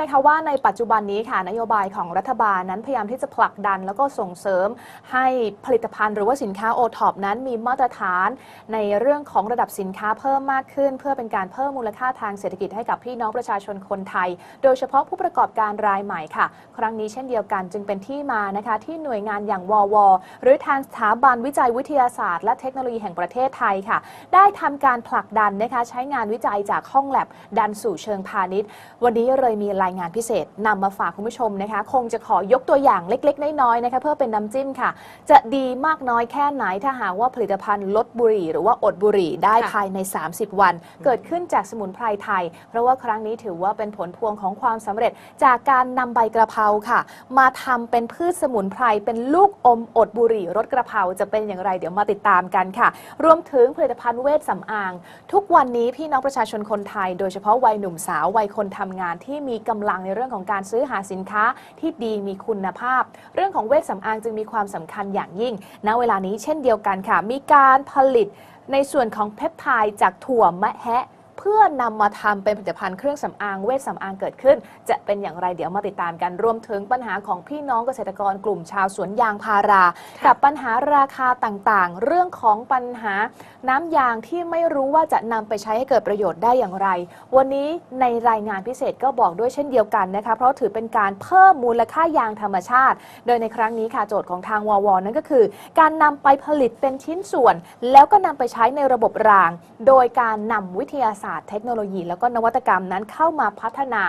นะคะว่าในปัจจุบันนี้ค่ะนโยบายของรัฐบาลนั้นพยายามที่จะผลักดัน แล้วก็ส่งเสริมให้ผลิตภัณฑ์หรือว่าสินค้าโอท็อปนั้นมีมาตรฐาน ในเรื่องของระดับสินค้าเพิ่มมากขึ้น เพื่อเป็นการเพิ่มมูลค่าทางเศรษฐกิจให้กับพี่น้องประชาชนคนไทย โดยเฉพาะผู้ประกอบการรายใหม่ค่ะ ครั้งนี้เช่นเดียวกันจึงเป็นที่มานะคะที่หน่วยงานอย่างววหรือทางสถาบันวิจัยวิทยาศาสตร์ และเทคโนโลยีแห่งประเทศไทยค่ะ ได้ทำการผลักดันนะคะใช้งานวิจัยจากห้องแลบดันสู่เชิงพาณิชย์ วันนี้เลยมีรายงานพิเศษนำมาฝากคุณผู้ชมนะคะ คงจะขอยกตัวอย่างเล็ก ๆ น้อยๆนะคะเพื่อเป็นน้ำจิ้มค่ะ จะดีมากน้อยแค่ไหนถ้าหากว่าผลิตภัณฑ์ลดบุหรี่ หรือว่าอดบุหรี่ได้ค่ะภายใน 30 วัน เกิดขึ้นจากสมุนไพรไทย เพราะว่าครั้งนี้ถือว่าเป็นผลพวงของความสำเร็จจากการนำใบกระเพราค่ะ มาทำเป็นพืชสมุนไพรเป็นลูกอมอดบุหรี่รสกระเพราจะเป็นอย่างไรเดี๋ยวมาติดตามกันค่ะ รวมถึงผลิตภัณฑ์เวชสำอาง ทุกวันนี้พี่น้องประชาชนคนไทย โดยเฉพาะวัยหนุ่มสาววัยคนทำงานที่มีกำลังในเรื่องของการซื้อหาสินค้าที่ดีมีคุณภาพ เรื่องของเวชสำอางจึงมีความสำคัญอย่างยิ่ง ณ เวลานี้เช่นเดียวกันค่ะ มีการผลิตในส่วนของเพปไทด์จากถั่วมะแฮะ เพื่อนำมาทำเป็นผลิตภัณฑ์เครื่องสำอางเวชสำอางเกิดขึ้น จะเป็นอย่างไรเดี๋ยวมาติดตามกันรวมถึงปัญหาของพี่น้องเกษตรกรกลุ่มชาวสวนยางพารา กับปัญหาราคาต่างๆ เรื่องของปัญหาน้ำยางที่ไม่รู้ว่าจะนำไปใช้ให้เกิดประโยชน์ได้อย่างไร วันนี้ในรายงานพิเศษก็บอกด้วยเช่นเดียวกันนะคะเพราะถือเป็นการเพิ่มมูลค่ายางธรรมชาติ โดยในครั้งนี้ค่ะโจทย์ของทางววนั่นก็คือ การนำไปผลิตเป็นชิ้นส่วน แล้วก็นำไปใช้ในระบบราง โดยการนำวิทยาศาสตร์เทคโนโลยี แล้วก็นวัตกรรมนั้นเข้ามาพัฒนา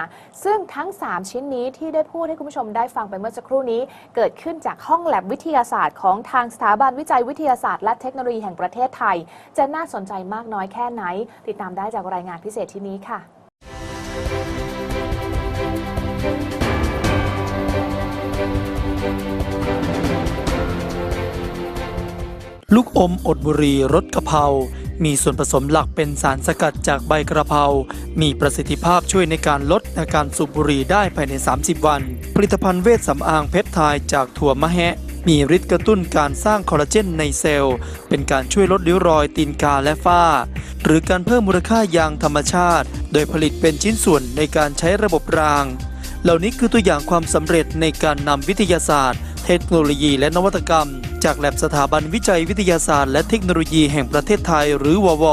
ซึ่งทั้ง 3 ชิ้นนี้ที่ได้พูดให้คุณผู้ชมได้ฟังไปเมื่อสักครู่นี้ เกิดขึ้นจากห้องแลบวิทยาศาสตร์ของทางสถาบันวิจัยวิทยาศาสตร์และเทคโนโลยีแห่งประเทศไทย จะน่าสนใจมากน้อยแค่ไหน ติดตามได้จากรายงานพิเศษที่นี้ค่ะลูกอมอดบุรีรสกะเพรามีส่วนผสมหลักเป็นสารสกัดจากใบกระเพรา มีประสิทธิภาพช่วยในการลดอาการสูบบุหรี่ได้ภายใน 30 วัน ผลิตภัณฑ์เวชสำอางเพปไทด์จากถั่วมะแฮะ มีฤทธิ์กระตุ้นการสร้างคอลลาเจนในเซลล์ เป็นการช่วยลดริ้วรอยตีนกาและฝ้า หรือการเพิ่มมูลค่ายางธรรมชาติ โดยผลิตเป็นชิ้นส่วนในการใช้ระบบราง เหล่านี้คือตัวอย่างความสำเร็จในการนำวิทยาศาสตร์ ทคโนโลยีและนวัตกรรม จากแลบสถาบันวิจัยวิทยาศาสตร์ และเทคโนโลยีแห่งประเทศไทยหรือวว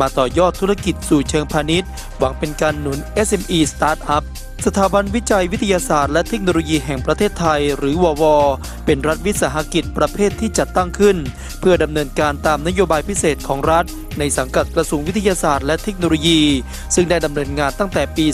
มาต่อยอดธุรกิจสู่เชิงพาณิชย์ หวังเป็นการหนุน SME Startup สถาบันวิจัยวิทยาศาสตร์และเทคโนโลยีแห่งประเทศไทย หรือวว เป็นรัฐวิสาหกิจประเภทที่จัดตั้งขึ้น เพื่อดำเนินการตามนโยบายพิเศษของรัฐ ในสังกัดกระทรวงวิทยาศาสตร์และเทคโนโลยี ซึ่งได้ดำเนินงานตั้งแต่ปี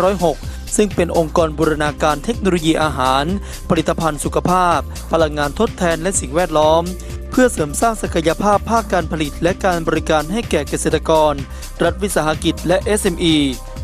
2506 ซึ่งเป็นองค์กรบูรณาการเทคโนโลยีอาหาร ผลิตภัณฑ์สุขภาพ พลังงานทดแทนและสิ่งแวดล้อม เพื่อเสริมสร้างศักยภาพภาคการผลิตและการบริการให้แก่เกษตรกร รัฐวิสาหกิจและ SME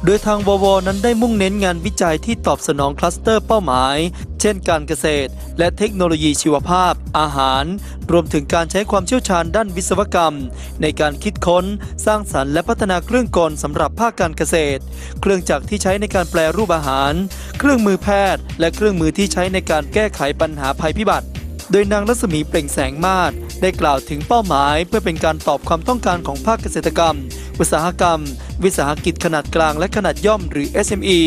โดยทางววนั้นได้มุ่งเน้นงานวิจัยที่ตอบสนองคลัสเตอร์เป้าหมาย เช่นการเกษตร และเทคโนโลยีชีวภาพ อาหาร รวมถึงการใช้ความเชี่ยวชาญด้านวิศวกรรม ในการคิดค้น สร้างสรรค์และพัฒนาเครื่องกลสำหรับภาคการเกษตร เครื่องจักรที่ใช้ในการแปลรูปอาหาร เครื่องมือแพทย์ และเครื่องมือที่ใช้ในการแก้ไขปัญหาภัยพิบัติ โดยนางรัศมีเปล่งแสงมาศได้กล่าวถึงเป้าหมาย เพื่อเป็นการตอบความต้องการของภาคเกษตรกรรม อุตสาหกรรม วิสาหกิจขนาดกลางและขนาดย่อมหรือ SME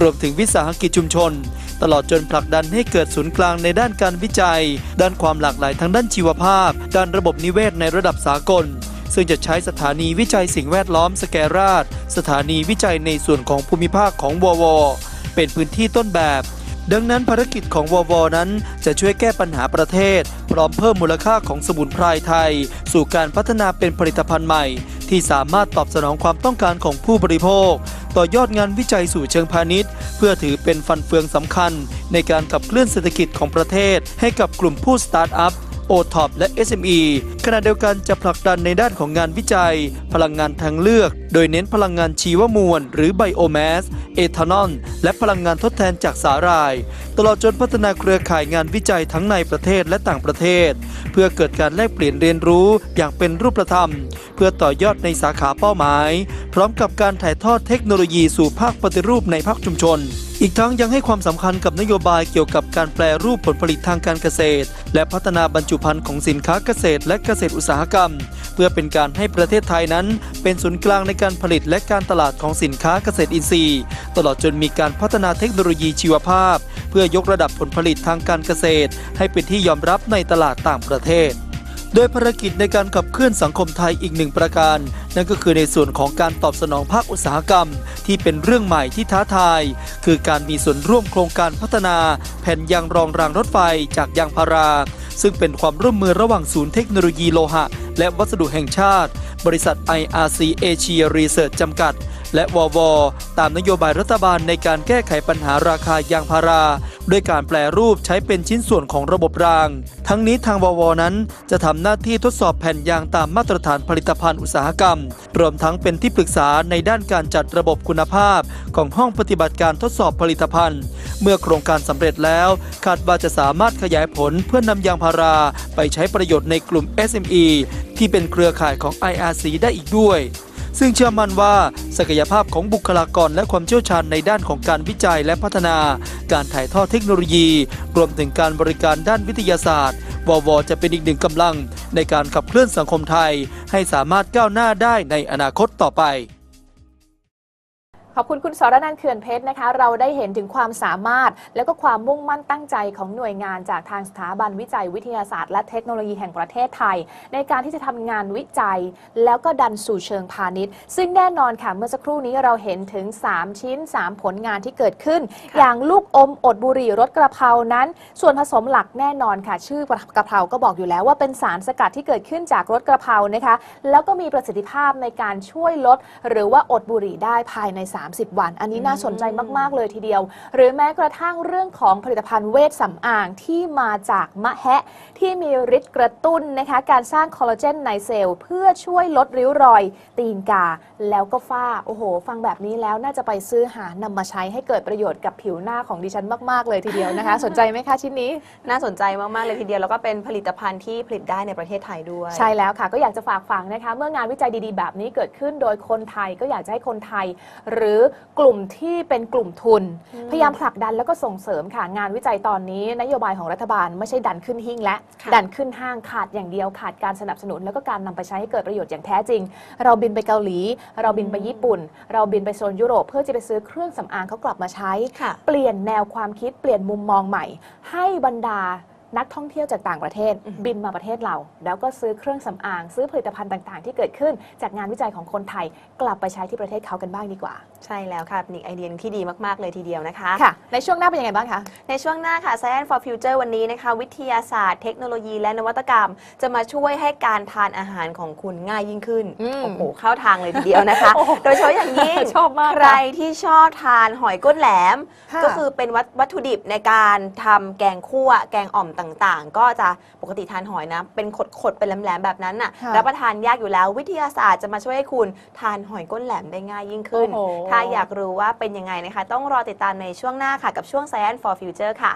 รวมถึงวิสาหกิจชุมชน ตลอดจนผลักดันให้เกิดศูนย์กลางในด้านการวิจัย ด้านความหลากหลายทางด้านชีวภาพ ด้านระบบนิเวศในระดับสากล ซึ่งจะใช้สถานีวิจัยสิ่งแวดล้อมสแกราช สถานีวิจัยในส่วนของภูมิภาคของวว เป็นพื้นที่ต้นแบบดังนั้นภารกิจของววนั้นจะช่วยแก้ปัญหาประเทศ พร้อมเพิ่มมูลค่าของสมุนไพรไทย สู่การพัฒนาเป็นผลิตภัณฑ์ใหม่ ที่สามารถตอบสนองความต้องการของผู้บริโภค ต่อยอดงานวิจัยสู่เชิงพาณิชย์ เพื่อถือเป็นฟันเฟืองสำคัญ ในการขับเคลื่อนเศรษฐกิจของประเทศ ให้กับกลุ่มผู้สตาร์ทอัพโอท็อปและ SME ขณะเดียวกันจะผลักดันในด้านของงานวิจัย พลังงานทางเลือก โดยเน้นพลังงานชีวมวล หรือไบโอแมส เอทานอล และพลังงานทดแทนจากสาหร่าย ตลอดจนพัฒนาเครือข่ายงานวิจัยทั้งในประเทศและต่างประเทศ เพื่อเกิดการแลกเปลี่ยนเรียนรู้อย่างเป็นรูปธรรม เพื่อต่อยอดในสาขาเป้าหมาย ร้อมกับการถ่ายทอดเทคโนโลยีสู่ภาคปฏิรูปในภาคชุมชน อีกทั้งยังให้ความสำคัญกับนโยบายเกี่ยวกับการแปลรูปผลผลิตทางการเกษตร และพัฒนาบรรจุภัณฑ์ของสินค้าเกษตร และเกษตรอุตสาหกรรม เพื่อเป็นการให้ประเทศไทยนั้น เป็นศูนย์กลางในการผลิตและการตลาดของสินค้าเกษตรอินทรีย์ ตลอดจนมีการพัฒนาเทคโนโลยีชีวภาพ เพื่อยกระดับผลผลิตทางการเกษตร ให้เป็นที่ยอมรับในตลาดต่างประเทศ โดยภารกิจในการขับเคลื่อนสังคมไทยอีกหนึ่งประการ นั่นก็คือในส่วนของการตอบสนองภาคอุตสาหกรรม ที่เป็นเรื่องใหม่ที่ท้าทาย คือการมีส่วนร่วมโครงการพัฒนา แผ่นยางรองรางรถไฟจากยางพารา ซึ่งเป็นความร่วมมือระหว่างศูนย์เทคโนโลยีโลหะ และวัสดุแห่งชาติ บริษัท IRC Asia Research จำกัด และวว ตามนโยบายรัฐบาลในการแก้ไขปัญหาราคายางพารา ด้วยการแปลรูปใช้เป็นชิ้นส่วนของระบบราง ทั้งนี้ทางวว นั้นจะทำหน้าที่ทดสอบแผ่นยางตามมาตรฐานผลิตภัณฑ์อุตสาหกรรม รวมทั้งเป็นที่ปรึกษาในด้านการจัดระบบคุณภาพ ของห้องปฏิบัติการทดสอบผลิตภัณฑ์ เมื่อโครงการสำเร็จแล้วคาดว่าจะสามารถขยายผลเพื่อนำยางพารา ไปใช้ประโยชน์ในกลุ่ม SME ที่เป็นเครือข่ายของ IRC ได้อีกด้วย ซึ่งเชื่อมั่นว่าศักยภาพของบุคลากรและความเชี่ยวชาญในด้านของการวิจัยและพัฒนา การถ่ายทอดเทคโนโลยี รวมถึงการบริการด้านวิทยาศาสตร์ววจะเป็นอีกหนึ่งกำลัง ในการขับเคลื่อนสังคมไทย ให้สามารถก้าวหน้าได้ในอนาคตต่อไป ขอบคุณคุณสรนันท์เขื่อนเพชรนะคะ เราได้เห็นถึงความสามารถ แล้วก็ความมุ่งมั่นตั้งใจของหน่วยงานจากทางสถาบันวิจัยวิทยาศาสตร์ และเทคโนโลยีแห่งประเทศไทย ในการที่จะทำงานวิจัย แล้วก็ดันสู่เชิงพาณิชย์ ซึ่งแน่นอนค่ะเมื่อสักครู่นี้เราเห็นถึง 3 ชิ้น 3 ผลงานที่เกิดขึ้น อย่างลูกอมอดบุหรี่รสกระเพรานั้น ส่วนผสมหลักแน่นอนค่ะ ชื่อกระเพราก็บอกอยู่แล้วว่าเป็นสารสกัดที่เกิดขึ้นจากรสกระเพรานะคะ แล้วก็มีประสิทธิภาพในการช่วยลด หรือว่าอดบุหรี่ได้ภายใน30 วัน อันนี้น่าสนใจมาก ๆ เลยทีเดียว หรือแม้กระทั่งเรื่องของผลิตภัณฑ์เวชสำอางที่มาจากมะแฮะ ที่มีฤทธิ์กระตุ้นนะคะการสร้างคอลลาเจนในเซลล์เพื่อช่วยลดริ้วรอย ตีนกา แล้วก็ฝ้า โอ้โห ฟังแบบนี้แล้วน่าจะไปซื้อหานำมาใช้ให้เกิดประโยชน์กับผิวหน้าของดิฉันมาก ๆ เลยทีเดียวนะคะ สนใจไหมคะชิ้นนี้ น่าสนใจมาก ๆ เลยทีเดียว แล้วก็เป็นผลิตภัณฑ์ที่ผลิตได้ในประเทศไทยด้วย ใช่แล้วค่ะ ก็อยากจะฝากฝังนะคะ เมื่องานวิจัยดีๆ แบบนี้เกิดขึ้นโดยคนไทยก็อยากจะให้คนไทย หรือกลุ่มที่เป็นกลุ่มทุนอืมพยายามผลักดันแล้วก็ส่งเสริมค่ะงานวิจัยตอนนี้ นโยบายของรัฐบาลไม่ใช่ดันขึ้นหิ้งและค่ะดันขึ้นห้างขาดอย่างเดียวขาดการสนับสนุน แล้วก็การนำไปใช้ให้เกิดประโยชน์อย่างแท้จริง เราบินไปเกาหลี เราบินไปญี่ปุ่น เราบินไปโซนยุโรปเพื่อจะไปซื้อเครื่องสำอางเขากลับมาใช้ค่ะเปลี่ยนแนวความคิดเปลี่ยนมุมมองใหม่ ให้บรรดา นักท่องเที่ยวจากต่างประเทศอือฮึบินมาประเทศเรา แล้วก็ซื้อเครื่องสำอาง ซื้อผลิตภัณฑ์ต่าง ๆ ที่เกิดขึ้นจากงานวิจัยของคนไทย กลับไปใช้ที่ประเทศเขากันบ้างดีกว่า ใช่แล้วค่ะเป็นอีกไอเดียหนึ่งที่ดีมากๆเลยทีเดียวนะคะค่ะในช่วงหน้าเป็นยังไงบ้างคะในช่วงหน้าค่ะ Science for Future วันนี้นะคะ วิทยาศาสตร์เทคโนโลยีและนวัตกรรม จะมาช่วยให้การทานอาหารของคุณง่ายยิ่งขึ้นอืมโอ้โหเข้าทางเลยทีเดียวนะคะโอ้โหโดยเฉพาะอย่างยิ่งชอบมากใครที่ชอบทานหอยก้นแหลมค่ะก็คือเป็นวัตวัตถุดิบในการทำแกงคั่วแกงอ่อมต่างๆ ก็จะปกติทานหอยนะ เป็นขดๆเป็นแหลมๆแบบนั้นน่ะค่ะรับประทานยากอยู่แล้ววิทยาศาสตร์จะมาช่วยให้คุณทานหอยก้นแหลมได้ง่ายยิ่งขึ้นโอ้โหถ้าอยากรู้ว่าเป็นยังไงนะคะ ต้องรอติดตามในช่วงหน้าค่ะ กับช่วง Science for Future ค่ะ